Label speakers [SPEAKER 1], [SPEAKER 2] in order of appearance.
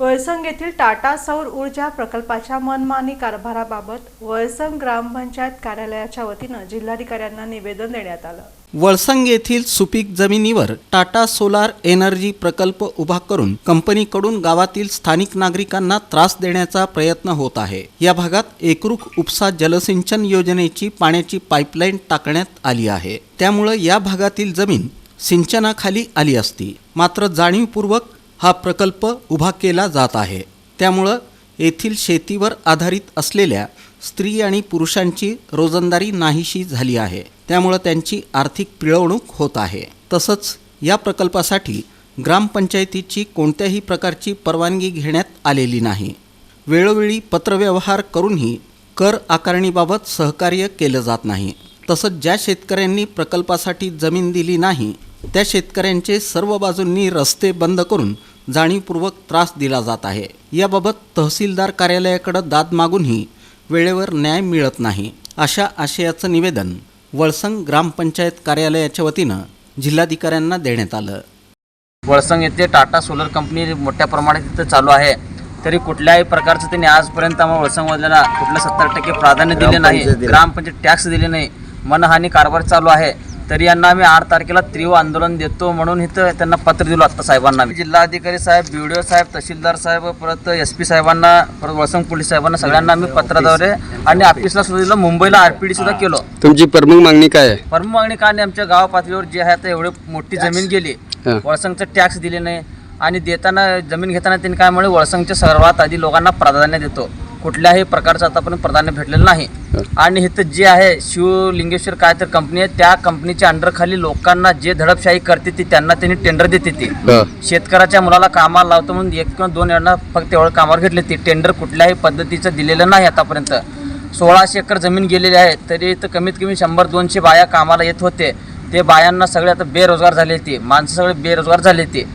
[SPEAKER 1] वळसंग येथील टाटा सौर ऊर्जा प्रकल्पाच्या मनमानी कारभाराबाबत वळसंग ग्रामपंचायत कार्यालयाच्या वतीनं जिल्हाधिकाऱ्यांना निवेदन देण्यात आलं.
[SPEAKER 2] वळसंग येथील सुपीक जमिनीवर टाटा सोलार एनर्जी प्रकल्प उभा करून कंपनीकडून गावातील स्थानिक नागरिकांना त्रास देण्याचा प्रयत्न होत आहे. या भागात एकरूख उपसा जलसिंचन योजनेची पाण्याची पाईपलाईन टाकण्यात आली आहे. त्यामुळं या भागातील जमीन सिंचनाखाली आली असती. मात्र जाणीवपूर्वक हा प्रकल्प उभा केला जात आहे. त्यामुळं येथील शेतीवर आधारित असलेल्या स्त्री आणि पुरुषांची रोजंदारी नाहीशी झाली आहे. त्यामुळं त्यांची आर्थिक पिळवणूक होत आहे. तसंच या प्रकल्पासाठी ग्रामपंचायतीची कोणत्याही प्रकारची परवानगी घेण्यात आलेली नाही. वेळोवेळी पत्रव्यवहार करूनही कर आकारणीबाबत सहकार्य केलं जात नाही. तसंच ज्या शेतकऱ्यांनी प्रकल्पासाठी जमीन दिली नाही त्या शेतकऱ्यांचे सर्व बाजूंनी रस्ते बंद करून जाणीवपूर्वक त्रास दिला जात आहे. याबाबत तहसीलदार कार्यालयाकडे दाद मागूनही वेळेवर न्याय मिळत नाही. अशा आशयाचं निवेदन वळसंग ग्रामपंचायत कार्यालयाच्या वतीनं जिल्हाधिकाऱ्यांना देण्यात आलं.
[SPEAKER 3] वळसंग येथे टाटा सोलर कंपनी मोठ्या प्रमाणात तिथं चालू आहे. तरी कुठल्याही प्रकारचं त्यांनी आजपर्यंत आम्हाला वळसंगवाल्याला कुठलं सत्तर टक्के प्राधान्य दिले नाही. ग्रामपंचायत टॅक्स दिले नाही. मनहानी कारभार चालू आहे. तरी यांना आम्ही आठ तारखेला तीव्र आंदोलन देतो म्हणून इथं त्यांना पत्र दिलो आत्ता साहेबांना जिल्हाधिकारी साहेब बी डी ओ साहेब तहसीलदार साहेब परत एस पी साहेबांना परत वळसंग पोलीस साहेबांना सगळ्यांना आम्ही पत्राद्वारे आणि ऑफिसला सुद्धा दिलं मुंबईला आर पी डी सुद्धा केलो.
[SPEAKER 4] तुमची प्रमुख मागणी काय आहे?
[SPEAKER 3] परम मागणी काय नाही आमच्या गाव पातळीवर जे आहे आता एवढी मोठी जमीन गेली.
[SPEAKER 4] हा.
[SPEAKER 3] वळसंगचं टॅक्स दिले नाही. आणि देताना जमीन घेताना त्यांनी काय म्हणे वळसंगच्या सर्वात आधी लोकांना प्राधान्य देतो. कुठल्याही प्रकारचं आतापर्यंत प्राधान्य भेटलेलं नाही. आणि इथं जे आहे शिवलिंगेश्वर काय तर कंपनी आहे त्या कंपनीच्या अंडरखाली लोकांना जे धडपशाही करते ती त्यांना त्यांनी टेंडर देते ती. शेतकऱ्याच्या मुलाला कामाला लावतो म्हणून एक किंवा दोन यांना फक्त एवढं कामावर घेतले ते. टेंडर कुठल्याही पद्धतीचं दिलेलं नाही आतापर्यंत. सोळाशे एकर जमीन गेलेली आहे तरी इथं कमीत कमी शंभर दोनशे बाया कामाला येत होते. ते बायांना सगळे आता बेरोजगार झाले ते. माणसं सगळे बेरोजगार झाले ते.